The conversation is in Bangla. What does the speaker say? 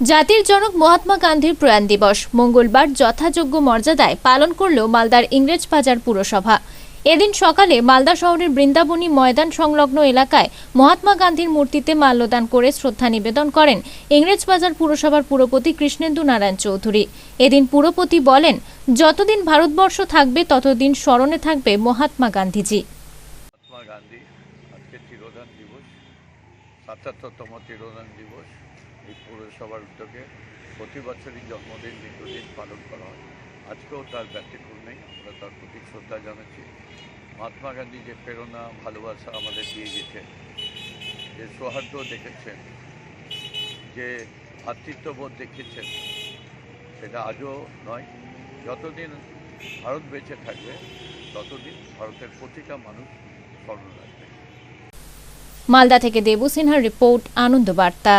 জাতির জনক মহাত্মা গান্ধীর প্রয়াণ দিবস। মঙ্গলবার যথাযোগ্য মর্যাদায় পালন করল মালদার ইংরেজবাজার পুরসভা। এদিন সকালে মালদা শহরের বৃন্দাবনী ময়দান সংলগ্ন এলাকায় মহাত্মা গান্ধীর মূর্তিতে মাল্যদান করে শ্রদ্ধা নিবেদন করেন ইংরেজবাজার পুরসভার পুরপতি কৃষ্ণেন্দু নারায়ণ চৌধুরী। এদিন পুরপতি বলেন, যতদিন ভারতবর্ষ থাকবে, ততদিন স্মরণে থাকবে মহাত্মা গান্ধীজি। মহাত্মা গান্ধী, আজকে তিরোধান দিবস, সাতাত্তরতম তিরোধান দিবস। এই পৌরসভার উদ্যোগে প্রতি বছরই জন্মদিন মৃত্যুদিন পালন করা হয়। আজকেও তার ব্যতিক্রম নেই, আমরা তার প্রতি শ্রদ্ধা জানাচ্ছি। মহাত্মা গান্ধী যে প্রেরণা, ভালোবাসা আমাদের দিয়ে গেছেন যে সৌহার্দ্য দেখেছেন, যে ভ্রাতৃত্ববোধ দেখেছেন, সেটা আজও নয়। যতদিন ভারত বেঁচে থাকবে, ততদিন ভারতের প্রতিটা মানুষ স্মরণ রাখবে। মালদা থেকে দেবু সিনহার রিপোর্ট, আনন্দ বার্তা।